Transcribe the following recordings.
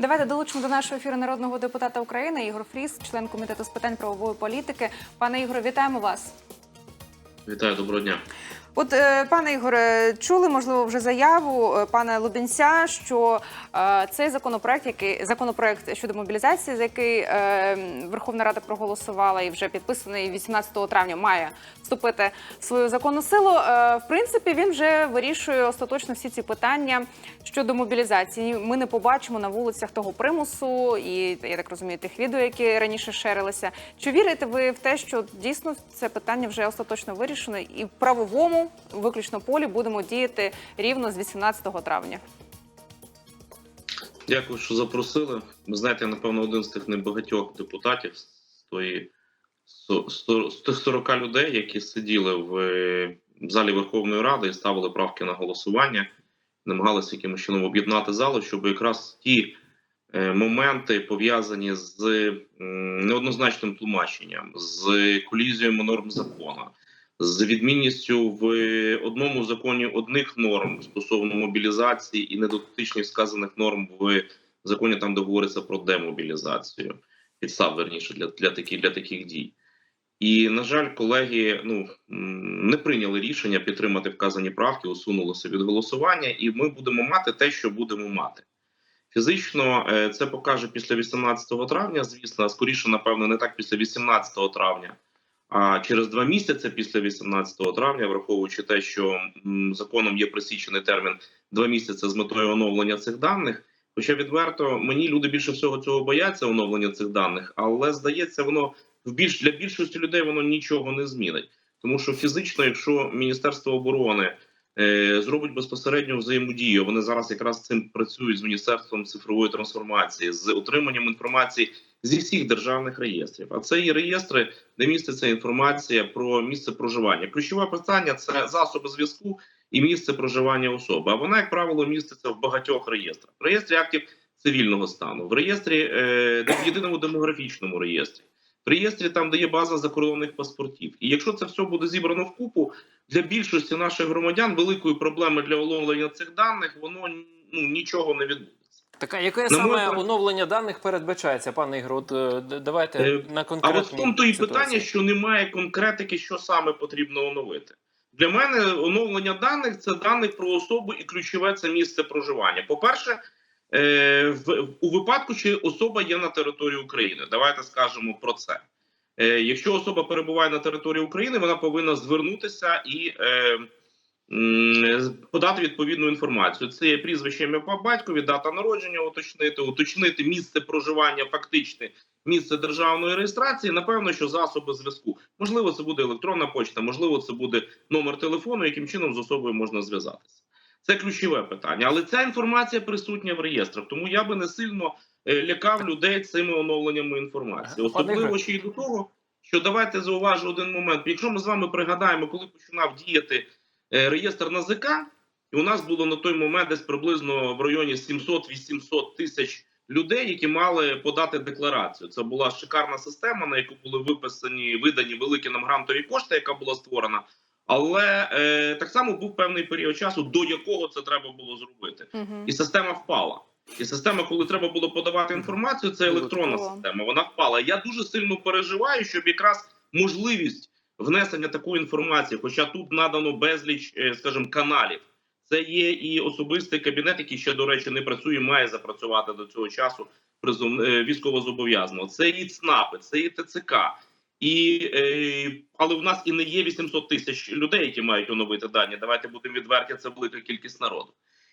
Давайте долучимо до нашого ефіру народного депутата України Ігор Фріс, член комітету з питань правової політики. Пане Ігоре, вітаємо вас. Вітаю, доброго дня. От, е, пане Ігоре, чули можливо вже заяву е, пана Лубінця, що е, цей законопроект, який законопроект щодо мобілізації, за який е, Верховна Рада проголосувала і вже підписаний 18 травня, має вступити в свою законну силу. Е, в принципі, він вже вирішує остаточно всі ці питання щодо мобілізації. Ми не побачимо на вулицях того примусу і я так розумію, тих відео, які раніше шерилися. Чи вірите ви в те, що дійсно це питання вже остаточно вирішено, і в правовому виключно полі будемо діяти рівно з 18 травня? Дякую, що запросили. Ви знаєте, я напевно один з тих небагатьох депутатів з тої з тих 40 людей, які сиділи в е, залі Верховної Ради і ставили правки на голосування, намагалися якимось чином об'єднати залу, щоб якраз ті е, моменти пов'язані з неоднозначним тлумаченням, з колізією норм закону, з відмінністю в одному законі одних норм стосовно мобілізації і недотичних сказаних норм в законі, там де говориться про демобілізацію, підстав верніше для, для таких для таких дій. І на жаль, колеги ну не прийняли рішення підтримати вказані правки, усунулися від голосування, і ми будемо мати те, що будемо мати. Фізично е, це покаже після 18 травня, звісно, а скоріше, напевно, не так після 18 травня, а через два місяці після 18 травня, враховуючи те, що законом є присічений термін два місяці з метою оновлення цих даних. Хоча відверто мені люди більше всього цього бояться оновлення цих даних, але здається, воно в більш для більшості людей воно нічого не змінить, тому що фізично, якщо Міністерство оборони е, зробить безпосередню взаємодію, вони зараз якраз цим працюють з міністерством цифрової трансформації, з отриманням інформації зі всіх державних реєстрів. А це є реєстри, де міститься інформація про місце проживання. Ключове питання це засоби зв'язку і місце проживання особи. А вона, як правило, міститься в багатьох реєстрах: в реєстрі актів цивільного стану, в реєстрі е, в єдиному демографічному реєстрі, в реєстрі там, де є база закордонних паспортів. І якщо це все буде зібрано в купу, для більшості наших громадян великої проблеми для оновлення цих даних воно ну нічого не відбудеться. Так, а яке саме мой оновлення даних передбачається, пане Ігор? От е, давайте Е, на А от в тому то і питання, що немає конкретики, що саме потрібно оновити. Для мене оновлення даних це даних про особу і ключове це місце проживання. По-перше, е, в, у випадку, чи особа є на території України. Давайте скажемо про це. Е, якщо особа перебуває на території України, вона повинна звернутися і е, подати відповідну інформацію. Це є прізвище ім'я по батькові, дата народження, уточнити, уточнити місце проживання, фактичне місце державної реєстрації. Напевно, що засоби зв'язку. Можливо, це буде електронна почта, можливо, це буде номер телефону, яким чином з особою можна зв'язатися. Це ключове питання, але ця інформація присутня в реєстрах, тому я би не сильно е, лякав людей цими оновленнями інформації, особливо ще й до того, що давайте зауважу один момент. Якщо ми з вами пригадаємо, коли починав діяти е, реєстр НАЗК, і у нас було на той момент десь приблизно в районі 700-800 тисяч людей, які мали подати декларацію. Це була шикарна система, на яку були виписані видані великі нам грантові кошти, яка була створена. Але е, так само був певний період часу, до якого це треба було зробити, Угу. і система впала. І система, коли треба було подавати інформацію, це електронна система. Вона впала. Я дуже сильно переживаю, щоб якраз можливість внесення такої інформації, хоча тут надано безліч, е, скажімо, каналів. Це є і особистий кабінет, який ще, до речі, не працює, має запрацювати до цього часу призов е, військовозобов'язаного. Це і ЦНАПи, це і ТЦК. І, е, але в нас і не є 800 тисяч людей, які мають оновити дані. Давайте будемо відверті, це велика кількість народу.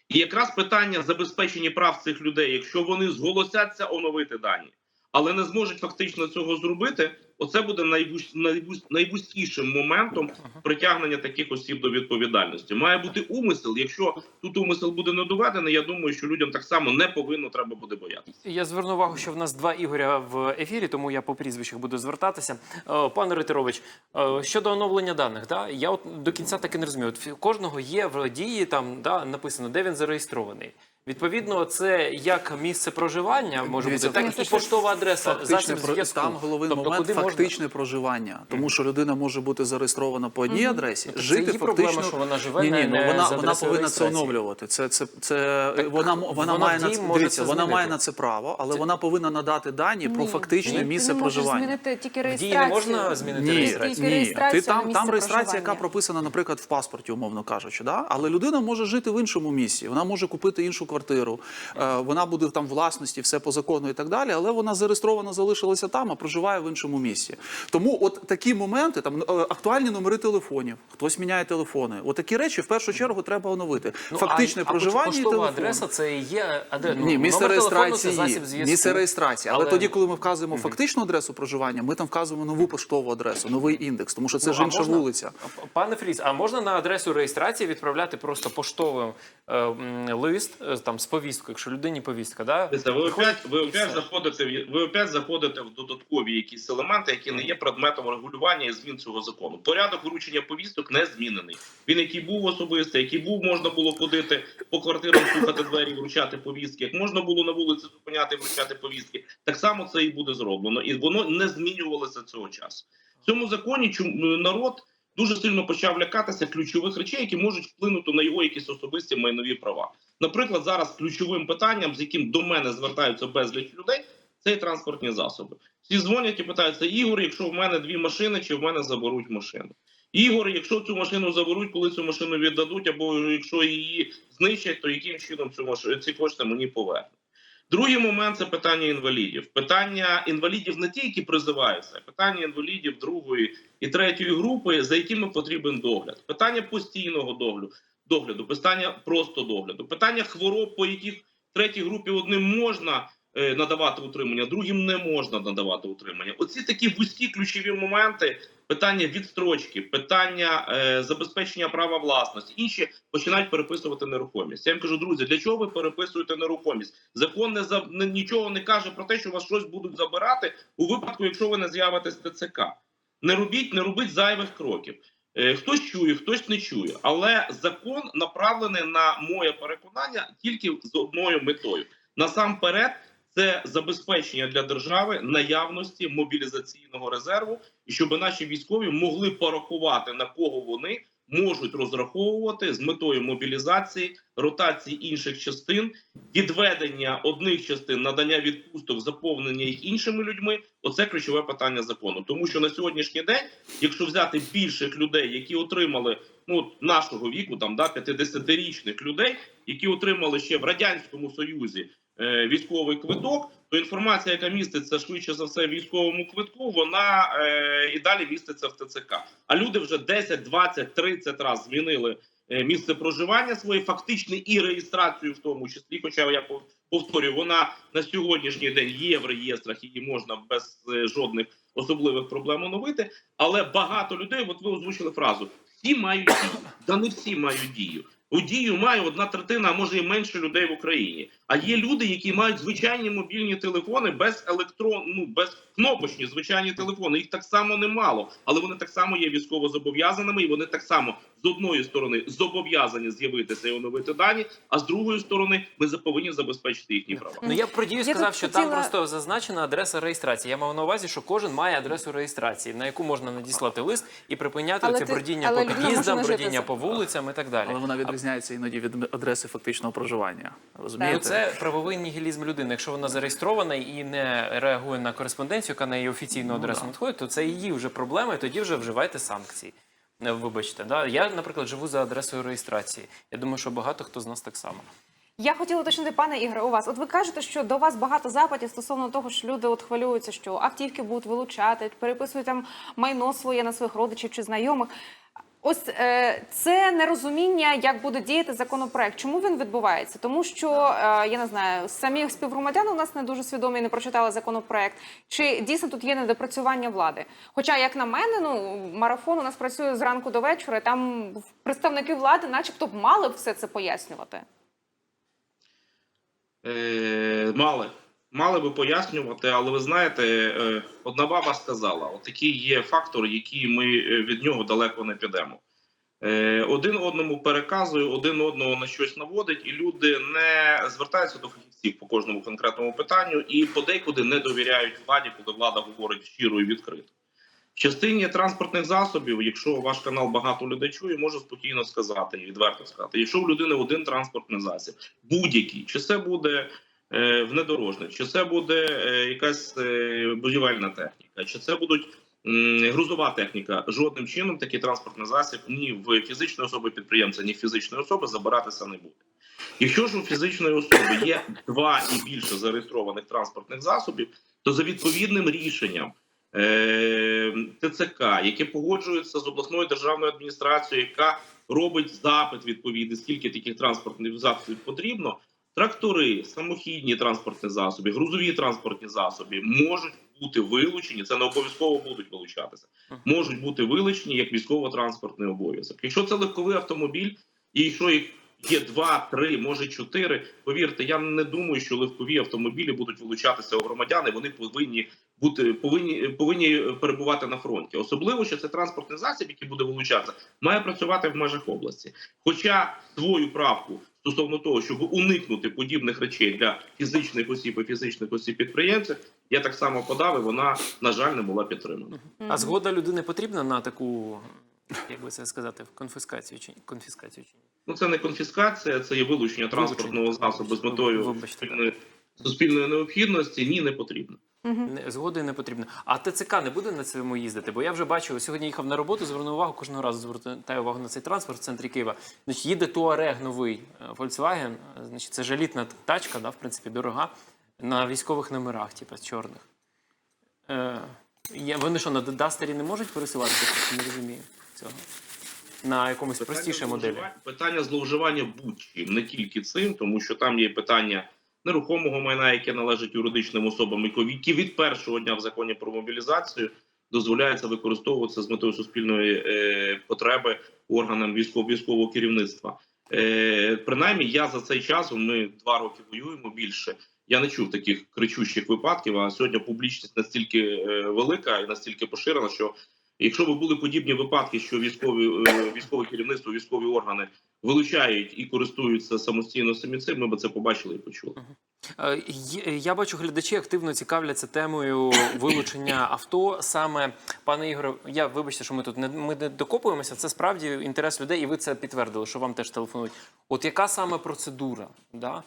І якраз питання забезпечення прав цих людей, якщо вони зголосяться оновити дані, але не зможуть фактично цього зробити, оце буде найвуз, найвуз, найвузькішим моментом притягнення таких осіб до відповідальності. Має бути умисел. Якщо тут умисел буде не доведений, я думаю, що людям так само не повинно треба буде боятися. Я зверну увагу, що в нас два Ігоря в ефірі, тому я по прізвищах буду звертатися. Е, Пане Ритерович, е, щодо оновлення даних, да, я от до кінця таки не розумію. От кожного є в дії там да, написано, де він зареєстрований. Відповідно, це як місце проживання може Дивіться, бути, так і поштова адреса, Фактичне про- там головний тобто, момент фактичне проживання, тому що людина може бути зареєстрована по одній адресі, Ну, це жити її фактично. проблема, що вона живе ні, ні, не- ну вона за вона повинна це оновлювати. Це це це Так вона м- вона вона має на це дивіться, вона має на це право, але вона повинна надати дані про фактичне ти місце можеш проживання. змінити тільки В дії не можна змінити реєстрацію? Ні. Ти там, там реєстрація, яка прописана, наприклад, в паспорті, умовно кажучи, да? але людина може жити в іншому місці. Вона може купити іншу квартиру, е, вона буде там власності, все по закону і так далі. Але вона зареєстрована залишилася там, а проживає в іншому місці. Тому, от такі моменти, там е, актуальні номери телефонів, хтось міняє телефони. От такі речі в першу чергу треба оновити. Ну, Фактичне а, проживання а і телефон. адреса це є адре... ну, Ні, місце реєстрації. засіб. Місце реєстрації. Але, Але- тоді, коли ми вказуємо фактичну адресу проживання, ми там вказуємо нову поштову адресу, новий індекс, тому що це Ну, ж інша можна- вулиця. Пане Фріс, а можна на адресу реєстрації відправляти просто поштовим е, лист там з повісткою, якщо людині повістка, да? Дивіться, Ви опять, ви опять заходите в ви опять заходите в додаткові якісь елементи, які не є предметом регулювання і змін цього закону. Порядок вручення повісток не змінений. Він який був особистий, який був, можна було ходити по квартирам, слухати двері, вручати повістки. Як можна було на вулиці зупиняти, вручати повістки, так само це і буде зроблено, і воно не змінювалося цього часу. В цьому законі чум- народ дуже сильно почав лякатися ключових речей, які можуть вплинути на його якісь особисті майнові права. Наприклад, зараз ключовим питанням, з яким до мене звертаються безліч людей, це транспортні засоби. Всі дзвонять і питаються: Ігор, якщо в мене дві машини, чи в мене заберуть машину? Ігор, якщо цю машину заберуть, коли цю машину віддадуть, або якщо її знищать, то яким чином цю машину ці кошти мені повернуть? Другий момент це питання інвалідів. Питання інвалідів не ті, які призиваються, а питання інвалідів другої і третьої групи, за якими потрібен догляд. Питання постійного догляду, догляду, питання просто догляду, питання хвороб, по яких третій групі одним можна надавати утримання, другим не можна надавати утримання. Оці такі вузькі ключові моменти. Питання відстрочки, питання е, забезпечення права власності, інші починають переписувати нерухомість. Я їм кажу, друзі, для чого ви переписуєте нерухомість? Закон не за не, нічого не каже про те, що вас щось будуть забирати у випадку, якщо ви не з'явитесь ТЦК. Не робіть, не робіть зайвих кроків. Е, Хтось чує, хтось не чує, але закон направлений на моє переконання тільки з одною метою: насамперед, це забезпечення для держави наявності мобілізаційного резерву, і щоб наші військові могли порахувати на кого вони можуть розраховувати з метою мобілізації, ротації інших частин, відведення одних частин, надання відпусток, заповнення їх іншими людьми. Оце ключове питання закону. Тому що на сьогоднішній день, якщо взяти більших людей, які отримали ну нашого віку, там да 50-річних людей, які отримали ще в радянському союзі військовий квиток, то інформація, яка міститься швидше за все в військовому квитку, вона е, і далі міститься в ТЦК. А люди вже 10, 20, 30 разів змінили е, місце проживання своє, фактично і реєстрацію в тому числі. Хоча я повторюю, вона на сьогоднішній день є в реєстрах, її можна без е, жодних особливих проблем оновити. Але багато людей, от ви озвучили фразу: всі мають дію. Да не всі мають дію. У дію має одна третина, а може і менше людей в Україні. А є люди, які мають звичайні мобільні телефони без електрон, ну без кнопочні звичайні телефони. Їх так само немало, але вони так само є військово зобов'язаними, і вони так само з одної сторони зобов'язані з'явитися і оновити дані, а з другої сторони ми за- повинні забезпечити їхні права. Ну я про дію сказав, що там просто зазначена адреса реєстрації. Я мав на увазі, що кожен має адресу реєстрації, на яку можна надіслати лист і припиняти Але це ти- бродіння але по під'їздам, бродіння по вулицям і так далі. Але вона відрізняється іноді від адреси фактичного проживання. Ну, Розумієте? Це правовий нігілізм людини. Якщо вона зареєстрована і не реагує на кореспонденцію, яка на її офіційну адресу да. надходить, то це її вже проблема, і тоді вже вживайте санкції. Е, Вибачте, да? я, наприклад, живу за адресою реєстрації. Я думаю, що багато хто з нас так само. Я хотіла уточнити, пане Ігоре, у вас. От ви кажете, що до вас багато запитів стосовно того, що люди от хвилюються, що автівки будуть вилучати, переписують там майно своє на своїх родичів чи знайомих. Ось е, це нерозуміння, як буде діяти законопроект. Чому він відбувається? Тому що е, я не знаю, самі співгромадяни у нас не дуже свідомі, не прочитали законопроект. Чи дійсно тут є недопрацювання влади? Хоча, як на мене, ну марафон у нас працює зранку до вечора. і Там представники влади, начебто, мали б все це пояснювати. Е, мали. Мали би пояснювати, але ви знаєте, е, одна баба сказала: от такий є фактор, який ми е, від нього далеко не підемо. е, один одному переказує, один одного на щось наводить, і люди не звертаються до фахівців по кожному конкретному питанню і подекуди не довіряють владі, коли влада говорить щиро і відкрито. В частині транспортних засобів, якщо ваш канал багато людей чує, можу спокійно сказати і відверто сказати, якщо в людини один транспортний засіб, будь-який, чи це буде внедорожник, чи це буде е, якась е, будівельна техніка, чи це будуть грузова техніка, жодним чином такий транспортний засіб ні в фізичної особи підприємця, ні в фізичної особи забиратися не буде. Якщо ж у фізичної особи є два і більше зареєстрованих транспортних засобів, то за відповідним рішенням е, ТЦК, яке погоджується з обласною державною адміністрацією, яка робить запит відповідний, скільки таких транспортних засобів потрібно. Трактори, самохідні транспортні засоби, грузові транспортні засоби можуть бути вилучені. Це не обов'язково будуть вилучатися. Можуть бути вилучені як військово-транспортний обов'язок. Якщо це легковий автомобіль, і якщо їх є два, три, може чотири. Повірте, я не думаю, що легкові автомобілі будуть вилучатися у громадян. і Вони повинні бути повинні повинні перебувати на фронті. Особливо, що це транспортний засіб, який буде вилучатися, має працювати в межах області. Хоча свою правку стосовно того, щоб уникнути подібних речей для фізичних осіб і фізичних осіб підприємців, я так само подав, і вона на жаль не була підтримана. А згода людини потрібна на таку, як би це сказати, конфіскацію чи конфіскацію чи ні? Ну це не конфіскація, це є вилучення транспортного засобу з метою Вибачте. суспільної, суспільної необхідності. Ні, не потрібно. Згоди не потрібно. А ТЦК не буде на цьому їздити? Бо я вже бачив, сьогодні їхав на роботу, звернув увагу, кожного разу звертаю увагу на цей транспорт в центрі Києва. Значить, їде Туарег новий е, Volkswagen, е, значить, це жалітна тачка, да, в принципі, дорога, на військових номерах, типу, чорних. Е, вони що, на Дастері не можуть пересуватися? Я не розумію цього. На якомусь простішій моделі. питання зловживання будь-чим, не тільки цим, тому що там є питання нерухомого майна, яке належить юридичним особам, які- від першого дня в законі про мобілізацію дозволяється використовуватися з метою суспільної е, потреби органам військового військового керівництва. Е, принаймні, я за цей час ми два роки воюємо більше. Я не чув таких кричущих випадків. А сьогодні публічність настільки е, велика і настільки поширена, що Якщо б були подібні випадки, що військові е, військове керівництво, військові органи вилучають і користуються самостійно самі цим, ми б це побачили і почули. Е, Я бачу, глядачі активно цікавляться темою вилучення авто. Саме пане Ігоре, я вибачте, що ми тут не ми не докопуємося. Це справді інтерес людей, і ви це підтвердили, що вам теж телефонують. От яка саме процедура? Да?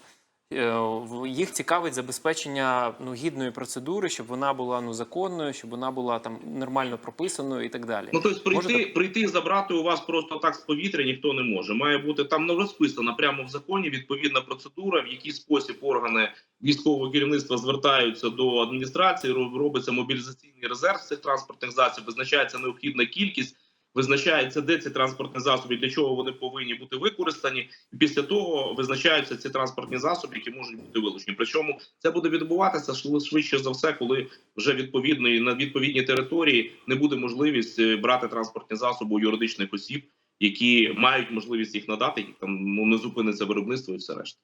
Е, Їх цікавить забезпечення ну, гідної процедури, щоб вона була ну, законною, щоб вона була там нормально прописаною і так далі. Ну тобто прийти, Можете? прийти і забрати у вас просто так з повітря ніхто не може. Має бути там не розписана прямо в законі відповідна процедура, в який спосіб органи військового керівництва звертаються до адміністрації. робиться мобілізаційний резерв цих транспортних засобів, визначається необхідна кількість. Визначається, де ці транспортні засоби, для чого вони повинні бути використані, і після того визначаються ці транспортні засоби, які можуть бути вилучені. Причому це буде відбуватися швидше за все, коли вже відповідної на відповідній території не буде можливість е, брати транспортні засоби у юридичних осіб, які мають можливість їх надати, і там ну, не зупиниться виробництво і все решта.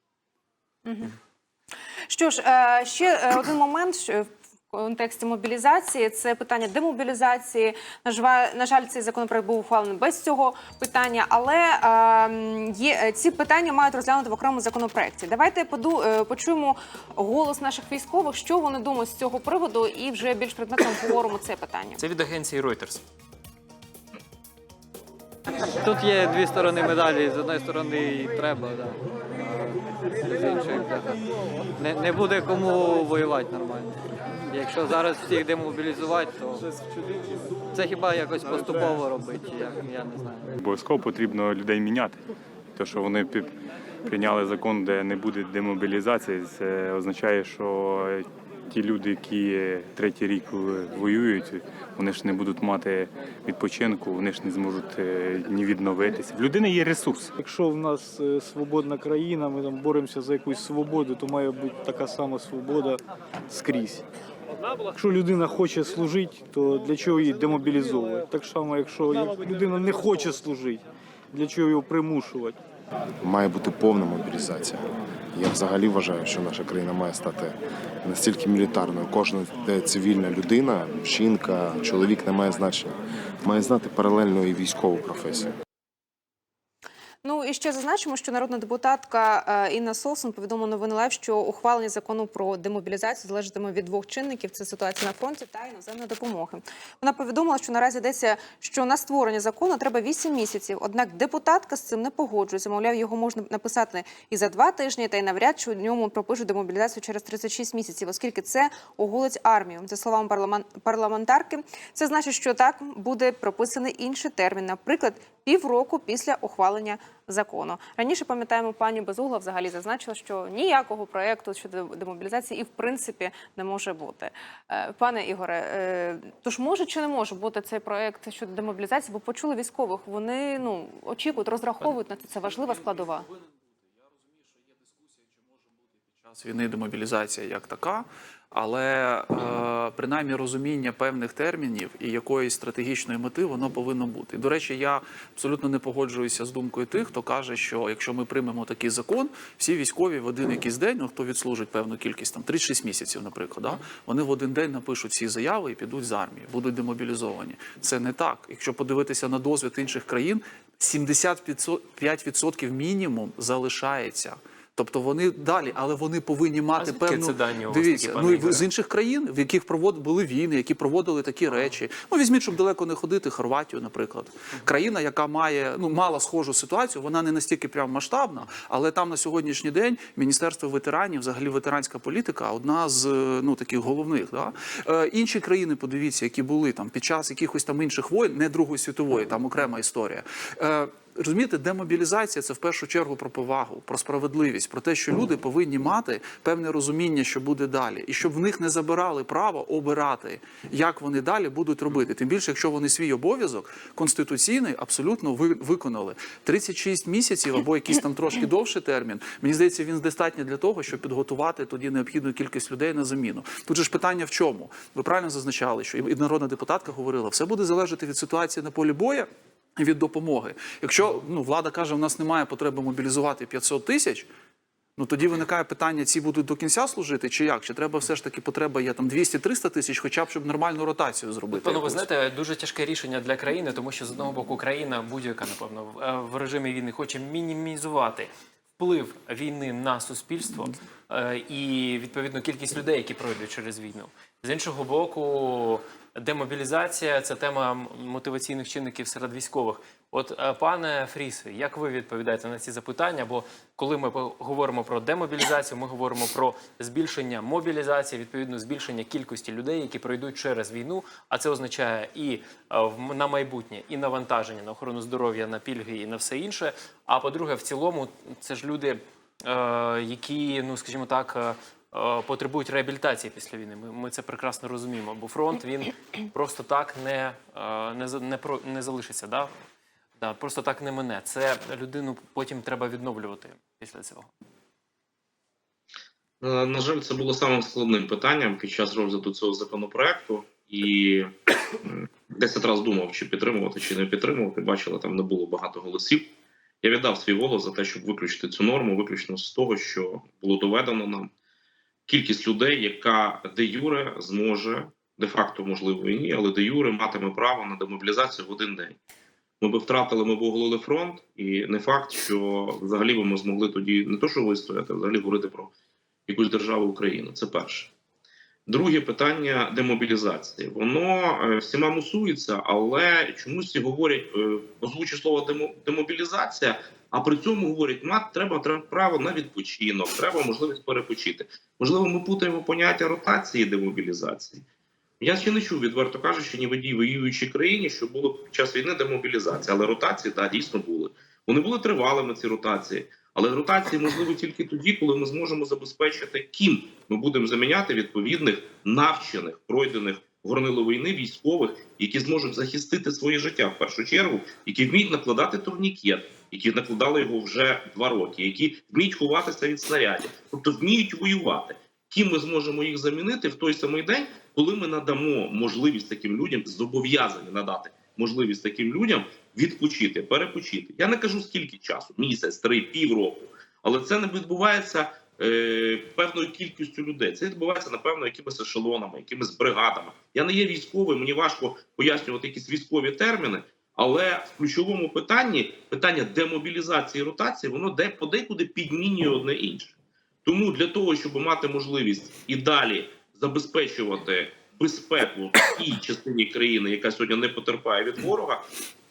Що ж, е, ще е, один момент контексті мобілізації це питання демобілізації. На жва- на жаль, цей законопроект був ухвалений без цього питання, але е, є е, ці питання мають розглянути в окремому законопроекті. Давайте поду, е, почуємо голос наших військових, що вони думають з цього приводу, і вже більш предметно обговоримо це питання. Це від агенції Reuters. Тут є дві сторони медалі. З одної сторони і треба, да. а з іншої не, не буде кому воювати нормально. Якщо зараз всіх демобілізувати, то це хіба якось поступово робити, я, я не знаю. Обов'язково потрібно людей міняти. Те, що вони прийняли закон, де не буде демобілізації, це означає, що ті люди, які третій рік воюють, вони ж не будуть мати відпочинку, вони ж не зможуть е, ні відновитися. В людини є ресурс. Якщо в нас е, свободна країна, ми там боремося за якусь свободу, то має бути така сама свобода скрізь. Якщо людина хоче служити, то для чого її демобілізовувати? Так само, якщо людина не хоче служити, для чого його примушувати? Має бути повна мобілізація. Я взагалі вважаю, що наша країна має стати настільки мілітарною. Кожна цивільна людина, жінка, чоловік не має значення. Має знати паралельно і військову професію. Ну і ще зазначимо, що народна депутатка е, Інна Солсон повідомила новини Лайв, що ухвалення закону про демобілізацію залежатиме від двох чинників: це ситуація на фронті та іноземної допомоги. Вона повідомила, що наразі йдеться, що на створення закону треба 8 місяців. Однак депутатка з цим не погоджується. Мовляв, його можна написати і за два тижні, та й навряд чи у ньому пропишуть демобілізацію через 36 місяців, оскільки це оголить армію. За словами парламентарки, це значить, що так буде прописаний інший термін, наприклад, півроку після ухвалення закону. Раніше пам'ятаємо, пані Безугла взагалі зазначила, що ніякого проекту щодо демобілізації і в принципі не може бути. Е, Пане Ігоре, е, тож може чи не може бути цей проект щодо демобілізації? Бо почули військових, вони ну очікують, розраховують на це. Це важлива складова. Час війни демобілізація як така, але е, принаймні розуміння певних термінів і якоїсь стратегічної мети воно повинно бути. До речі, я абсолютно не погоджуюся з думкою тих, хто каже, що якщо ми приймемо такий закон, всі військові в один якийсь день, ну хто відслужить певну кількість, там 36 місяців, наприклад, да, вони в один день напишуть всі заяви і підуть з армії, будуть демобілізовані. Це не так. Якщо подивитися на досвід інших країн, 75% мінімум залишається. Тобто вони далі, але вони повинні мати звідки певну це дані дивіться. ну і з інших країн, в яких провод були війни, які проводили такі речі. Ну візьміть, щоб далеко не ходити, Хорватію, наприклад, країна, яка має ну мала схожу ситуацію, вона не настільки прям масштабна, але там на сьогоднішній день міністерство ветеранів, взагалі ветеранська політика, одна з ну таких головних. Да? Е, інші країни, подивіться, які були там під час якихось там інших воєн, не Другої світової, там окрема історія. Е, Розумієте, демобілізація це в першу чергу про повагу, про справедливість, про те, що люди повинні мати певне розуміння, що буде далі, і щоб в них не забирали право обирати, як вони далі будуть робити. Тим більше, якщо вони свій обов'язок конституційний абсолютно ви- виконали. 36 місяців або якийсь там трошки довший термін. Мені здається, він достатньо для того, щоб підготувати тоді необхідну кількість людей на заміну. Тут же ж питання в чому? Ви правильно зазначали, що і народна депутатка говорила, все буде залежати від ситуації на полі бою від допомоги. Якщо ну, влада каже, у нас немає потреби мобілізувати 500 тисяч, ну тоді виникає питання, ці будуть до кінця служити, чи як? Чи треба все ж таки потреба є там 200-300 тисяч, хоча б щоб нормальну ротацію зробити? Пане, ви знаєте, дуже тяжке рішення для країни, тому що з одного боку країна будь-яка, напевно, в- е, режимі війни хоче мінімізувати вплив війни на суспільство е, і відповідно кількість людей, які пройдуть через війну. З іншого боку, демобілізація це тема мотиваційних чинників серед військових. От, е, пане Фрісе, як ви відповідаєте на ці запитання? Бо коли ми говоримо про демобілізацію, ми говоримо про збільшення мобілізації, відповідно збільшення кількості людей, які пройдуть через війну. А це означає і е, на майбутнє, і навантаження на охорону здоров'я, на пільги і на все інше. А по-друге, в цілому, це ж люди, е, які, ну скажімо так. Е, Потребують реабілітації після війни. Ми, ми це прекрасно розуміємо. Бо фронт він просто так не, е, не, не, не залишиться. Да? Да, просто так не мине. Це людину потім треба відновлювати після цього. Е, На жаль, це було самим складним питанням під час розгляду цього законопроекту. І м, 10 разів думав, чи підтримувати, чи не підтримувати. Бачили, там не було багато голосів. Я віддав свій голос за те, щоб виключити цю норму, виключно з того, що було доведено нам кількість людей, яка де юре зможе, де-факто, можливо, і ні, але де юре матиме право на демобілізацію в один день. Ми би втратили, ми б оголили фронт, і не факт, що взагалі би ми змогли тоді не то, що вистояти, а взагалі говорити про якусь державу Україну. Це перше. Друге питання демобілізації. Воно е, всіма мусується, але чомусь говорять, е, озвучує слово демо, демобілізація, а при цьому говорять, мат треба, треба право на відпочинок, треба можливість перепочити. Можливо, ми путаємо поняття ротації і демобілізації. Я ще не чув, відверто кажучи, ні в одній воюючій країні, що було під час війни демобілізація. Але ротації, так, дійсно були. Вони були тривалими, ці ротації. Але ротації можливі тільки тоді, коли ми зможемо забезпечити, ким ми будемо заміняти відповідних навчених, пройдених горнило війни військових, які зможуть захистити своє життя в першу чергу, які вміють накладати турнікет, які накладали його вже два роки, які вміють ховатися від снарядів, тобто вміють воювати. Ким ми зможемо їх замінити в той самий день, коли ми надамо можливість таким людям зобов'язані надати можливість таким людям відпочити, перепочити. Я не кажу скільки часу, місяць, три, півроку, але це не відбувається е, певною кількістю людей. Це відбувається напевно якимись ешелонами, якимись бригадами. Я не є військовим, мені важко пояснювати якісь військові терміни. Але в ключовому питанні питання демобілізації і ротації, воно де подекуди підмінює одне інше. Тому для того, щоб мати можливість і далі забезпечувати безпеку в тій частині країни, яка сьогодні не потерпає від ворога,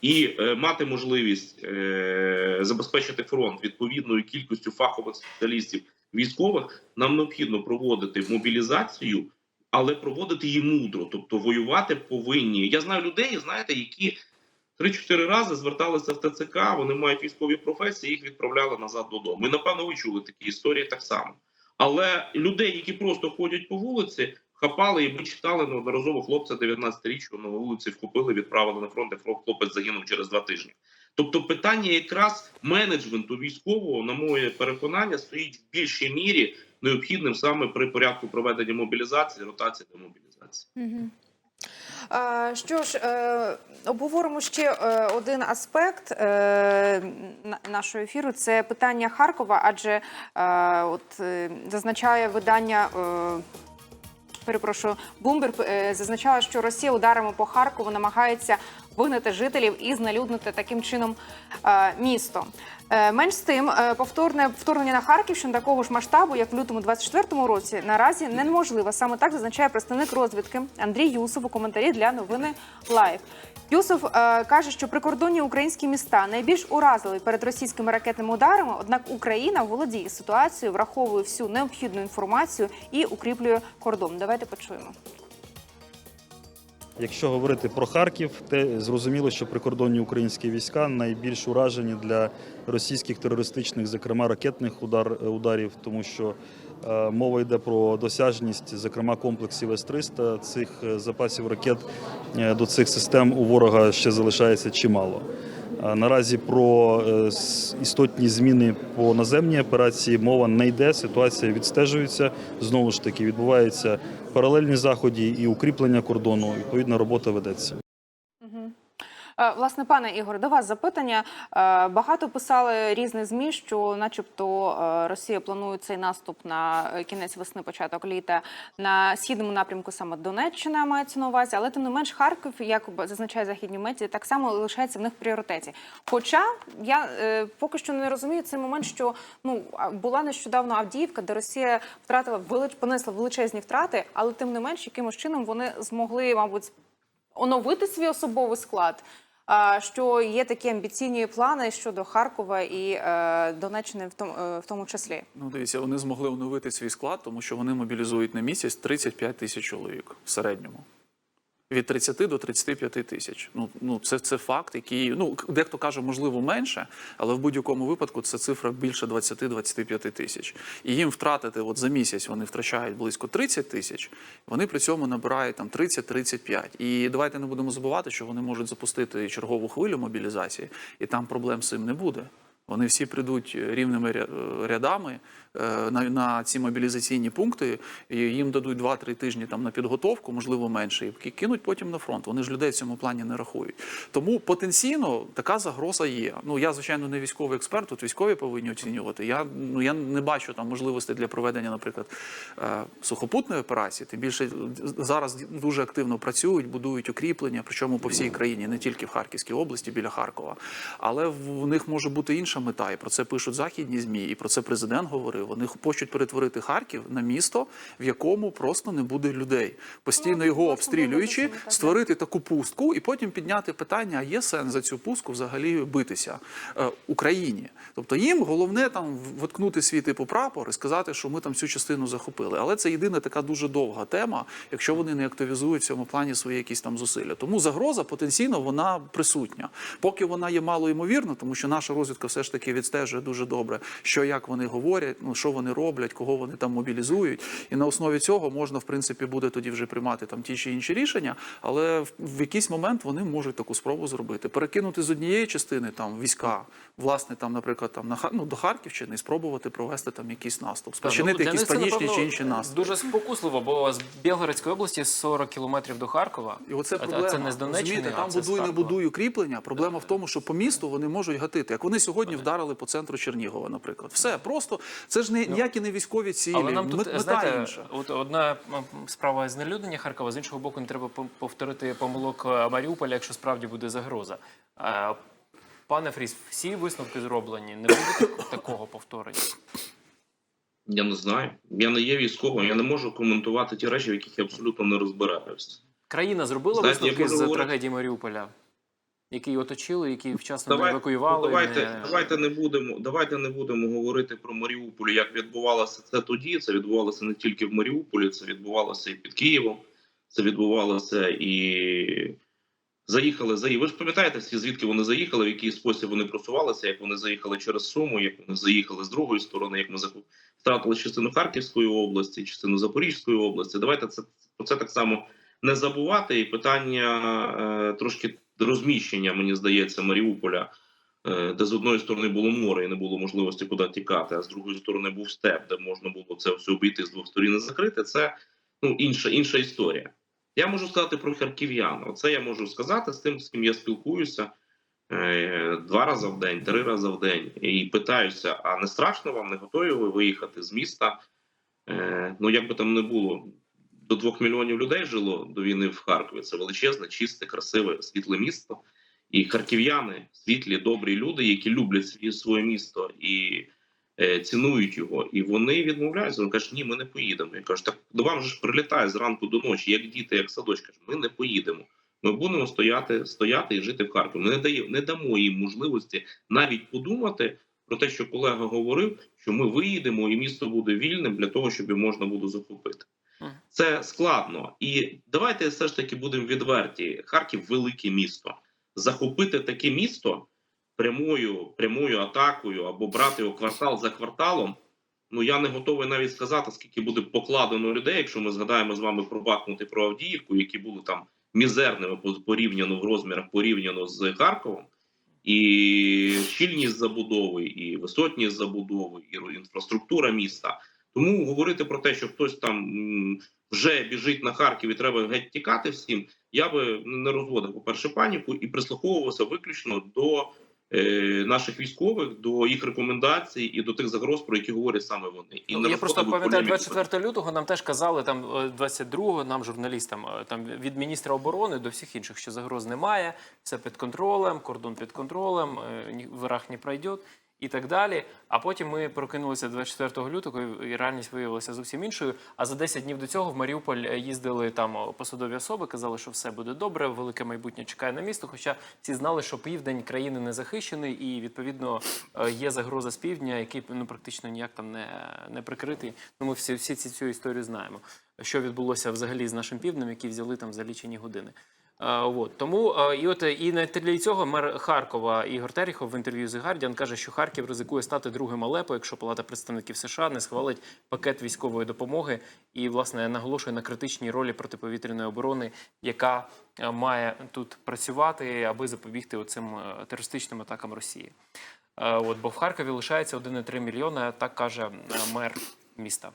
і е, мати можливість е, забезпечити фронт відповідною кількістю фахових спеціалістів військових, нам необхідно проводити мобілізацію, але проводити її мудро, тобто воювати повинні. Я знаю людей, знаєте, які 3-4 рази зверталися в ТЦК, вони мають військові професії, їх відправляли назад додому. І напевно ви чули такі історії так само. Але людей, які просто ходять по вулиці, хапали, і ми читали неодноразово хлопця 19-річного на вулиці, вхопили, відправили на фронт, і хлопець загинув через два тижні. Тобто питання якраз менеджменту військового, на моє переконання, стоїть в більшій мірі необхідним саме при порядку проведення мобілізації, ротації та мобілізації. Мгм. Що ж, е, обговоримо ще е, один аспект е, на- нашого ефіру. Це питання Харкова, адже от зазначає видання. Перепрошую, Блумберг е, зазначала, що Росія ударами по Харкову намагається вигнати жителів і знелюднити таким чином місто. Е, Менш з тим, е, повторне вторгнення на Харківщину такого ж масштабу, як в лютому 24-му році, наразі неможливо. Саме так зазначає представник розвідки Андрій Юсов у коментарі для новини Лайв. Юсов е, каже, що прикордонні українські міста найбільш уразили перед російськими ракетними ударами. Однак Україна володіє ситуацією, враховує всю необхідну інформацію і укріплює кордон. Давайте почуємо. Якщо говорити про Харків, те зрозуміло, що прикордонні українські війська найбільш уражені для російських терористичних, зокрема ракетних удар, ударів, тому що е, мова йде про досяжність, зокрема комплексів С-300. Цих е, запасів ракет е, до цих систем у ворога ще залишається чимало. Наразі про е, істотні зміни по наземній операції мова не йде. Ситуація відстежується. Знову ж таки, відбуваються паралельні заходи і укріплення кордону. Відповідна робота ведеться. Е, Власне, пане Ігор, до вас запитання. Е, Багато писали різні змі, що, начебто, е, Росія планує цей наступ на кінець весни, початок літа на східному напрямку, саме Донеччина мається на увазі, але тим не менш Харків, як зазначає західні медіа, так само лишається в них в пріоритеті. Хоча я поки що не розумію цей момент, що ну була нещодавно Авдіївка, де Росія втратила велич, понесла величезні втрати, але тим не менш, якимось чином вони змогли, мабуть, оновити свій особовий склад. Що є такі амбіційні плани щодо Харкова і е, Донеччини в тому, е, в тому числі. Ну, дивіться, вони змогли оновити свій склад, тому що вони мобілізують на місяць 35 тисяч чоловік в середньому. Від 30 до 35 тисяч. Ну, ну це, це факт, який ну дехто каже, можливо, менше, але в будь-якому випадку це цифра більше 20-25 тисяч. І їм втратити от за місяць вони втрачають близько 30 тисяч. Вони при цьому набирають там 30-35. І давайте не будемо забувати, що вони можуть запустити чергову хвилю мобілізації, і там проблем з цим не буде. Вони всі прийдуть рівними рядами е, на, ці мобілізаційні пункти, і їм дадуть 2-3 тижні там на підготовку, можливо, менше, і кинуть потім на фронт. Вони ж людей в цьому плані не рахують. Тому потенційно така загроза є. Ну я звичайно не військовий експерт, тут військові повинні оцінювати. Я ну не бачу там можливостей для проведення, наприклад, е, сухопутної операції. Тим більше зараз дуже активно працюють, будують укріплення, причому по всій країні, не тільки в Харківській області, біля Харкова. Але в них може бути інша мета, і про це пишуть західні змі, і про це президент говорив. Вони хочуть перетворити Харків на місто, в якому просто не буде людей, постійно Ну, його обстрілюючи, створити таку пустку, і потім підняти питання: а є сенс за цю пустку взагалі битися е, Україні? Тобто їм головне там воткнути свій типу прапор і сказати, що ми там цю частину захопили. Але це єдина така дуже довга тема, якщо вони не активізують в цьому плані свої якісь там зусилля. Тому загроза потенційно вона присутня. Поки вона є мало ймовірна, тому що наша розвідка все ж таки відстежує дуже добре, що як вони говорять, ну що вони роблять, кого вони там мобілізують. І на основі цього можна в принципі буде тоді вже приймати там ті чи інші рішення, але в, в якийсь момент вони можуть таку спробу зробити. Перекинути з однієї частини там війська, власне, там, наприклад, там на ну, до Харківщини і спробувати провести там якийсь наступ, спричинити Ну, якісь панічні чи інші наступи. Дуже спокусливо, бо з Білгородської області 40 кілометрів до Харкова. І оце проблема. це не з Донеччини, а там будуй, не будуй укріплення. Проблема в тому, що по місту вони можуть гатити. Як вони сьогодні вдарили по центру Чернігова, наприклад. Все просто це ж не ніякі не військові цілі. Але нам тут мет- знаєте, інша. от одна справа знелюднення Харкова, з іншого боку, не треба повторити помилок е, Маріуполя, якщо справді буде загроза. Е, Пане Фріс, всі висновки зроблені. Не буде такого повторення. Я не знаю. Я не є військовим, я не можу коментувати ті речі, в яких я абсолютно не розбираюся. Країна зробила Знаєте, висновки з говорити- трагедії Маріуполя, який оточили, які вчасно не Давай, евакуювали. давайте, не- давайте не будемо. Давайте не будемо говорити про Маріуполь, як відбувалося це тоді. Це відбувалося не тільки в Маріуполі, це відбувалося і під Києвом. Це відбувалося і заїхали за Ви ж пам'ятаєте всі, звідки вони заїхали, в який спосіб вони просувалися, як вони заїхали через Суму, як вони заїхали з другої сторони, як ми втратили частину Харківської області, частину Запорізької області. Давайте це про це так само не забувати. І питання е, трошки розміщення, мені здається, Маріуполя, е, де з одної сторони було море і не було можливості куди тікати, а з другої сторони був степ, де можна було це все обійти з двох сторін і закрити. Це ну інша інша історія. Я можу сказати про харків'ян. Оце я можу сказати з тим, з ким я спілкуюся е, два рази в день, три рази в день, і питаюся: а не страшно вам, не готові ви виїхати з міста? Е, ну як би там не було, до двох мільйонів людей жило до війни в Харкові. Це величезне, чисте, красиве, світле місто. І харків'яни, світлі, добрі люди, які люблять своє місто і е, цінують його. І вони відмовляються. Вони кажуть, ні, ми не поїдемо. Я кажу, так до вам же ж прилітає зранку до ночі, як діти, як садочка. Ми не поїдемо. Ми будемо стояти, стояти і жити в Харкові. Ми не даємо, не дамо їм можливості навіть подумати про те, що колега говорив, що ми виїдемо і місто буде вільним для того, щоб його можна було захопити. Це складно. І давайте все ж таки будемо відверті. Харків велике місто. Захопити таке місто прямою, прямою атакою або брати його квартал за кварталом. Ну я не готовий навіть сказати, скільки буде покладено людей, якщо ми згадаємо з вами про Бахмут і про Авдіївку, які були там мізерними порівняно в розмірах порівняно з Харковом. І щільність забудови, і висотність забудови, і інфраструктура міста. Тому говорити про те, що хтось там вже біжить на Харків і треба геть тікати всім, я би не розводив, по-перше, паніку і прислуховувався виключно до е, наших військових, до їх рекомендацій і до тих загроз, про які говорять саме вони. І Ну, не я просто пам'ятаю, полеміку. 24 лютого нам теж казали, там е, 22-го нам, журналістам, е, там від міністра оборони до всіх інших, що загроз немає, все під контролем, кордон під контролем, е, враг не пройде і так далі. А потім ми прокинулися 24 лютого, і- реальність виявилася зовсім іншою. А за 10 днів до цього в Маріуполь їздили там посадові особи, казали, що все буде добре, велике майбутнє чекає на місто. Хоча всі знали, що південь країни не захищений, і відповідно е, є загроза з півдня, який ну практично ніяк там не, не прикритий. Ну, ми всі, всі ці, цю історію знаємо. Що відбулося взагалі з нашим півднем, які взяли там за лічені години. Е, от. Тому е, і от е, і на тлі цього мер Харкова Ігор Терехов в інтерв'ю з The Guardian каже, що Харків ризикує стати другим Алепо, якщо Палата представників США не схвалить пакет військової допомоги і власне наголошує на критичній ролі протиповітряної оборони, яка має тут працювати, аби запобігти оцим е, терористичним атакам Росії. От, бо в Харкові лишається 1,3 мільйона, так каже мер міста.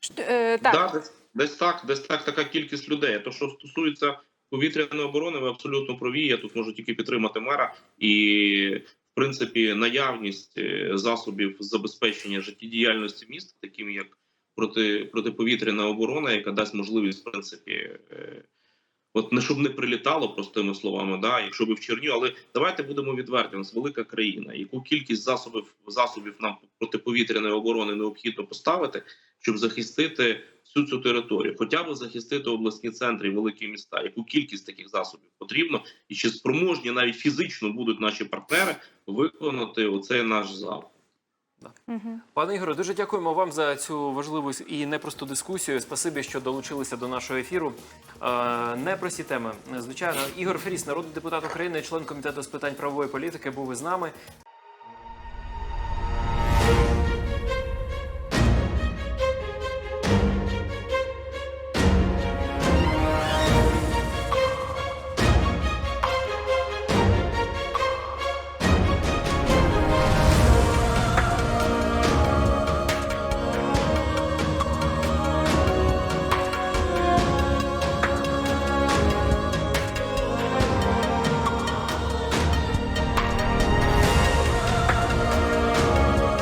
Ш- е, Так, Да, десь, так, десь так така кількість людей. То, що стосується повітряної оборони, ви абсолютно праві. Я тут можу тільки підтримати мера. І, в принципі, наявність е, засобів забезпечення життєдіяльності міста, таким як проти, протиповітряна оборона, яка дасть можливість, в принципі, е, от не щоб не прилітало простими словами, да, якщо би в Черню, але давайте будемо відверті. У нас велика країна. Яку кількість засобів засобів нам протиповітряної оборони необхідно поставити, щоб захистити всю цю територію, хоча б захистити обласні центри, і великі міста. Яку кількість таких засобів потрібно, і чи спроможні навіть фізично будуть наші партнери виконати оцей наш зал? Пане Ігоре, дуже дякуємо вам за цю важливу і непросту дискусію. Спасибі, що долучилися до нашого ефіру. Е, Непрості теми. Звичайно, Ігор Фріс, народний депутат України, член комітету з питань правової політики, був із нами.